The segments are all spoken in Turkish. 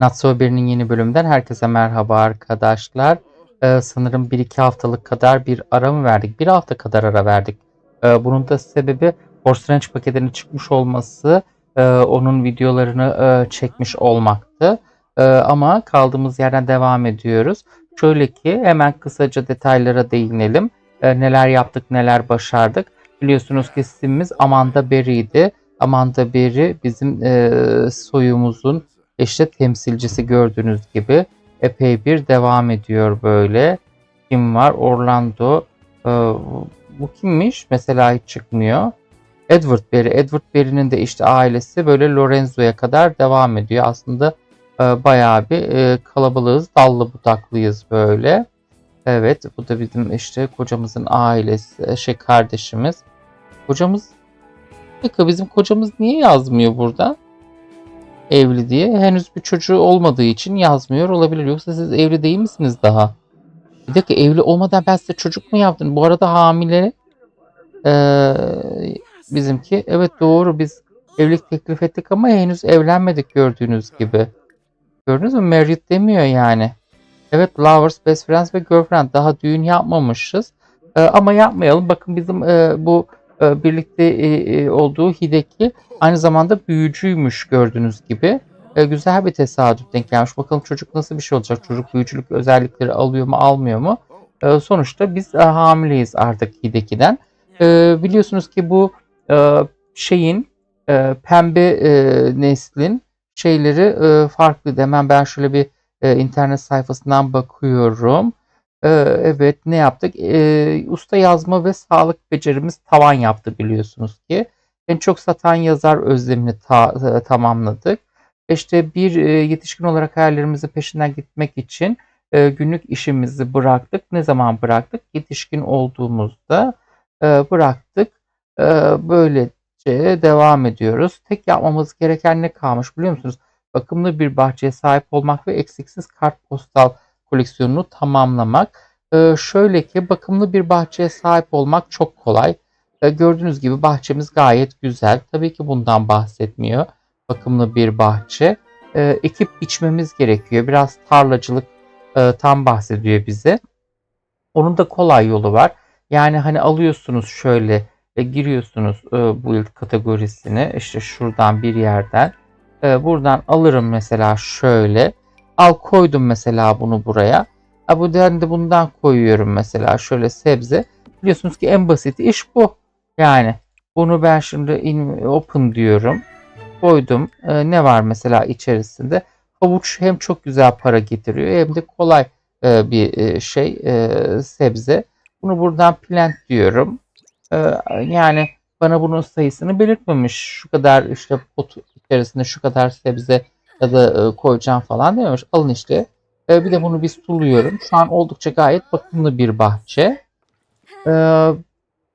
Natsu Haber'in yeni bölümünden herkese merhaba arkadaşlar. Ee, sanırım 1-2 haftalık kadar bir ara mı verdik? Bir hafta kadar ara verdik. Ee, bunun da sebebi Force Range paketinin çıkmış olması, e, onun videolarını e, çekmiş olmaktı. E, ama kaldığımız yerden devam ediyoruz. Şöyle ki hemen kısaca detaylara değinelim. E, neler yaptık, neler başardık. Biliyorsunuz ki simimiz Amanda Berry'ydi. Amanda Berry bizim e, soyumuzun işte temsilcisi gördüğünüz gibi epey bir devam ediyor böyle. Kim var? Orlando. Ee, bu kimmiş? Mesela hiç çıkmıyor. Edward Berry. Edward Berry'nin de işte ailesi böyle Lorenzo'ya kadar devam ediyor. Aslında e, bayağı bir e, kalabalığız. Dallı budaklıyız böyle. Evet bu da bizim işte kocamızın ailesi, şey kardeşimiz. Kocamız Peki bizim kocamız niye yazmıyor burada? Evli diye. Henüz bir çocuğu olmadığı için yazmıyor olabilir. Yoksa siz evli değil misiniz daha? Bir dakika evli olmadan ben size çocuk mu yaptım? Bu arada hamile ee, bizimki. Evet doğru biz evlilik teklif ettik ama henüz evlenmedik gördüğünüz gibi. Gördünüz mü? Married demiyor yani. Evet lovers, best friends ve girlfriend. Daha düğün yapmamışız. Ee, ama yapmayalım. Bakın bizim e, bu birlikte e, e, olduğu Hideki aynı zamanda büyücüymüş gördüğünüz gibi. E, güzel bir tesadüf denk gelmiş. Bakalım çocuk nasıl bir şey olacak? Çocuk büyücülük özellikleri alıyor mu almıyor mu? E, sonuçta biz e, hamileyiz artık Hideki'den. E, biliyorsunuz ki bu e, şeyin e, pembe e, neslin şeyleri e, farklı. Hemen ben şöyle bir e, internet sayfasından bakıyorum. E, evet ne yaptık? E, usta yazma ve sağlık becerimiz tavan yaptı biliyorsunuz ki. En çok satan yazar özlemini ta, e, tamamladık. İşte bir e, yetişkin olarak hayallerimizin peşinden gitmek için e, günlük işimizi bıraktık. Ne zaman bıraktık? Yetişkin olduğumuzda e, bıraktık. E, böylece devam ediyoruz. Tek yapmamız gereken ne kalmış biliyor musunuz? Bakımlı bir bahçeye sahip olmak ve eksiksiz kartpostal koleksiyonunu tamamlamak. E, şöyle ki bakımlı bir bahçeye sahip olmak çok kolay. E, gördüğünüz gibi bahçemiz gayet güzel. Tabii ki bundan bahsetmiyor. Bakımlı bir bahçe. E, ekip biçmemiz gerekiyor. Biraz tarlacılık e, tam bahsediyor bize. Onun da kolay yolu var. Yani hani alıyorsunuz şöyle e, giriyorsunuz e, build kategorisini işte şuradan bir yerden e, buradan alırım mesela şöyle al koydum mesela bunu buraya. Ha, bu de bundan koyuyorum mesela şöyle sebze. Biliyorsunuz ki en basit iş bu. Yani bunu ben şimdi in, open diyorum. Koydum. Ee, ne var mesela içerisinde? Havuç hem çok güzel para getiriyor hem de kolay e, bir e, şey e, sebze. Bunu buradan plant diyorum. E, yani bana bunun sayısını belirtmemiş. Şu kadar işte pot içerisinde şu kadar sebze ya da e, koyacağım falan dememiş. Alın işte. E, bir de bunu bir suluyorum. Şu an oldukça gayet bakımlı bir bahçe. E,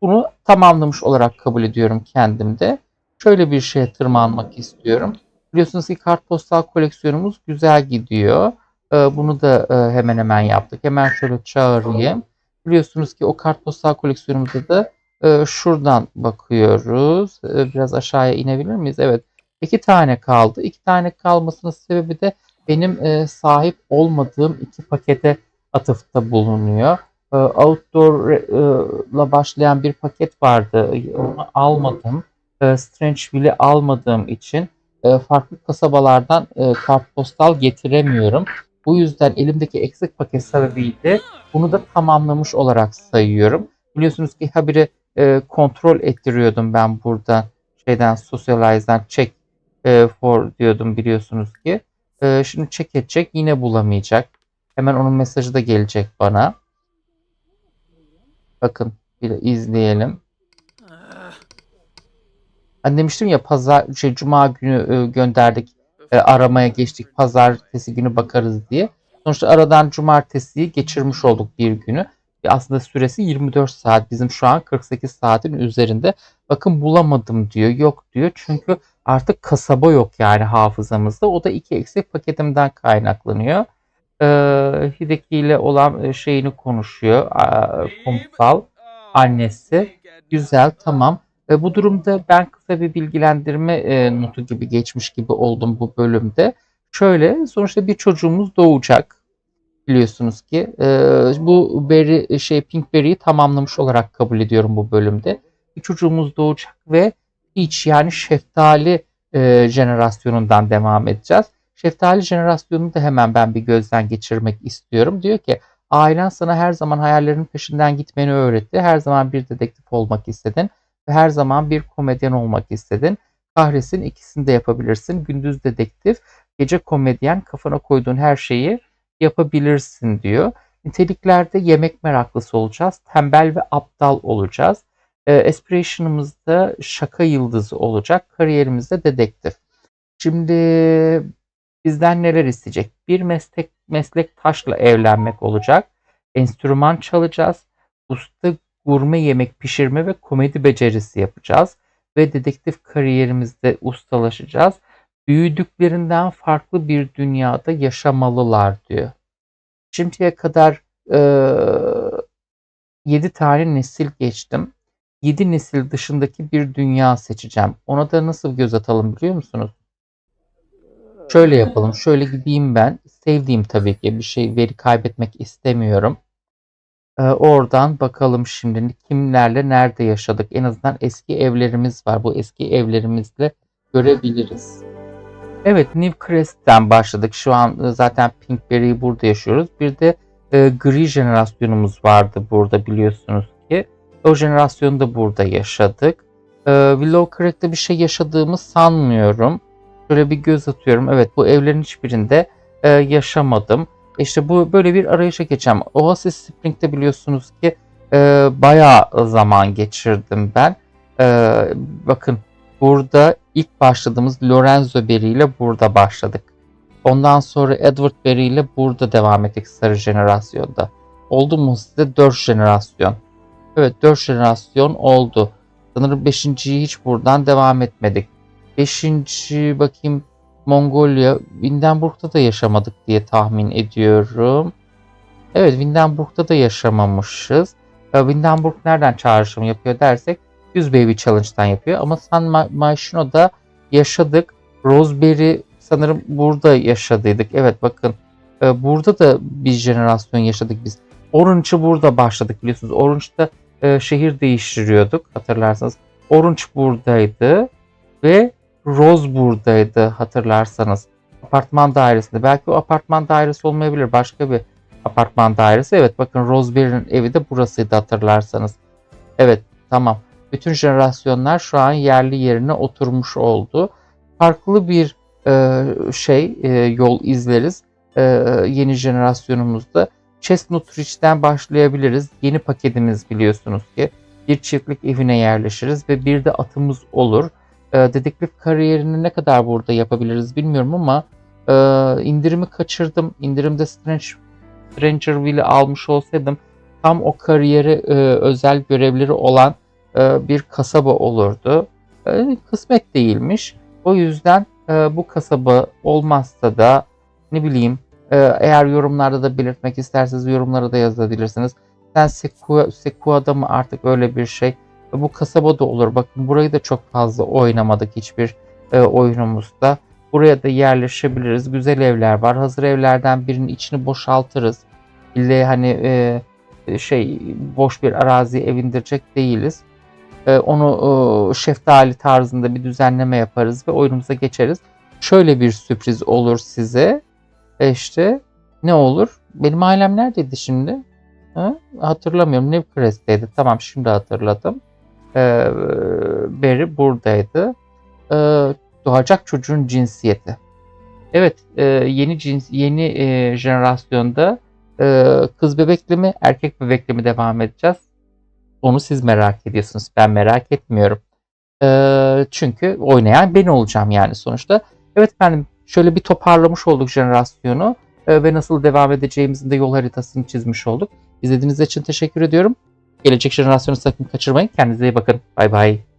bunu tamamlamış olarak kabul ediyorum kendimde. Şöyle bir şeye tırmanmak istiyorum. Biliyorsunuz ki kartpostal koleksiyonumuz güzel gidiyor. E, bunu da e, hemen hemen yaptık. Hemen şöyle çağırayım. Biliyorsunuz ki o kartpostal koleksiyonumuza da e, şuradan bakıyoruz. E, biraz aşağıya inebilir miyiz? Evet. İki tane kaldı. İki tane kalmasının sebebi de benim e, sahip olmadığım iki pakete atıfta bulunuyor. E, Outdoor'la başlayan bir paket vardı. Onu almadım. E, Strangeville'i almadığım için e, farklı kasabalardan e, kartpostal getiremiyorum. Bu yüzden elimdeki eksik paket sebebiyle bunu da tamamlamış olarak sayıyorum. Biliyorsunuz ki habire e, kontrol ettiriyordum ben buradan şeyden Socialize'dan check e, for diyordum biliyorsunuz ki. E, şimdi check edecek yine bulamayacak. Hemen onun mesajı da gelecek bana. Bakın bir izleyelim. Ben demiştim ya pazar şey cuma günü e, gönderdik. E, aramaya geçtik. Pazartesi günü bakarız diye. Sonuçta aradan cumartesiyi geçirmiş olduk bir günü. E, aslında süresi 24 saat. Bizim şu an 48 saatin üzerinde. Bakın bulamadım diyor. Yok diyor. Çünkü artık kasaba yok yani hafızamızda. O da iki eksik paketimden kaynaklanıyor. Ee, Hideki ile olan şeyini konuşuyor. Kumsal annesi. Güzel tamam. E, bu durumda ben kısa bir bilgilendirme e, notu gibi geçmiş gibi oldum bu bölümde. Şöyle sonuçta bir çocuğumuz doğacak. Biliyorsunuz ki e, bu berry şey Pinkberry'i tamamlamış olarak kabul ediyorum bu bölümde. Bir çocuğumuz doğacak ve hiç yani şeftali e, jenerasyonundan devam edeceğiz. Şeftali jenerasyonunu da hemen ben bir gözden geçirmek istiyorum. Diyor ki ailen sana her zaman hayallerinin peşinden gitmeni öğretti. Her zaman bir dedektif olmak istedin ve her zaman bir komedyen olmak istedin. Kahretsin ikisini de yapabilirsin. Gündüz dedektif, gece komedyen kafana koyduğun her şeyi yapabilirsin diyor. Niteliklerde yemek meraklısı olacağız. Tembel ve aptal olacağız. E, aspiration'ımızda şaka yıldızı olacak. Kariyerimizde dedektif. Şimdi bizden neler isteyecek? Bir meslek meslek taşla evlenmek olacak. Enstrüman çalacağız. Usta gurme yemek pişirme ve komedi becerisi yapacağız. Ve dedektif kariyerimizde ustalaşacağız. Büyüdüklerinden farklı bir dünyada yaşamalılar diyor. Şimdiye kadar e, 7 tane nesil geçtim. 7 nesil dışındaki bir dünya seçeceğim. Ona da nasıl göz atalım biliyor musunuz? Şöyle yapalım. Şöyle gideyim ben. Sevdiğim tabii ki bir şey veri kaybetmek istemiyorum. Ee, oradan bakalım şimdi kimlerle nerede yaşadık. En azından eski evlerimiz var. Bu eski evlerimizle görebiliriz. Evet New Crest'ten başladık. Şu an e, zaten Pinkberry'i burada yaşıyoruz. Bir de e, gri jenerasyonumuz vardı burada biliyorsunuz ki. O jenerasyonu da burada yaşadık. E, Willow Creek'te bir şey yaşadığımı sanmıyorum. Şöyle bir göz atıyorum. Evet bu evlerin hiçbirinde e, yaşamadım. İşte bu böyle bir arayışa geçeceğim. Oasis Spring'de biliyorsunuz ki e, bayağı zaman geçirdim ben. E, bakın burada ilk başladığımız Lorenzo Berry ile burada başladık. Ondan sonra Edward Berry ile burada devam ettik sarı jenerasyonda. Oldu mu size 4 jenerasyon? Evet 4 jenerasyon oldu. Sanırım 5.yi hiç buradan devam etmedik. 5. bakayım Mongolia, Windenburg'da da yaşamadık diye tahmin ediyorum. Evet Windenburg'da da yaşamamışız. Windenburg nereden çağrışım yapıyor dersek 100 Baby Challenge'dan yapıyor. Ama San Myshuno'da yaşadık. Roseberry sanırım burada yaşadıydık. Evet bakın e, burada da bir jenerasyon yaşadık biz. Orange'ı burada başladık biliyorsunuz. Orange'da e, şehir değiştiriyorduk hatırlarsanız. Orange buradaydı ve Rose buradaydı hatırlarsanız. Apartman dairesinde. Belki o apartman dairesi olmayabilir. Başka bir apartman dairesi. Evet bakın Roseberry'nin evi de burasıydı hatırlarsanız. Evet tamam. Bütün jenerasyonlar şu an yerli yerine oturmuş oldu. Farklı bir e, şey e, yol izleriz. E, yeni jenerasyonumuzda. Chestnut Ridge'den başlayabiliriz. Yeni paketimiz biliyorsunuz ki. Bir çiftlik evine yerleşiriz ve bir de atımız olur. E, dedektif kariyerini ne kadar burada yapabiliriz bilmiyorum ama e, indirimi kaçırdım. İndirimde Strange, Strangerville'i almış olsaydım tam o kariyeri e, özel görevleri olan bir kasaba olurdu. E, kısmet değilmiş. O yüzden e, bu kasaba olmazsa da ne bileyim e, eğer yorumlarda da belirtmek isterseniz yorumlara da yazabilirsiniz. Sen Sekua, Sekua'da mı artık öyle bir şey? Bu kasaba da olur. Bakın burayı da çok fazla oynamadık hiçbir e, oyunumuzda. Buraya da yerleşebiliriz. Güzel evler var. Hazır evlerden birinin içini boşaltırız. İlle hani e, şey boş bir arazi evindirecek değiliz. E, onu e, şeftali tarzında bir düzenleme yaparız ve oyunumuza geçeriz. Şöyle bir sürpriz olur size. E işte ne olur? Benim ailem neredeydi şimdi? Ha? Hatırlamıyorum. Newcrest'teydi. Tamam şimdi hatırladım e, Barry buradaydı. E, doğacak çocuğun cinsiyeti. Evet, e, yeni cins yeni e, jenerasyonda e, kız bebekli mi, erkek bebekli mi devam edeceğiz? Onu siz merak ediyorsunuz. Ben merak etmiyorum. E, çünkü oynayan ben olacağım yani sonuçta. Evet efendim, şöyle bir toparlamış olduk jenerasyonu e, ve nasıl devam edeceğimizin de yol haritasını çizmiş olduk. İzlediğiniz için teşekkür ediyorum. Gelecek jenerasyonu sakın kaçırmayın. Kendinize iyi bakın. Bay bay.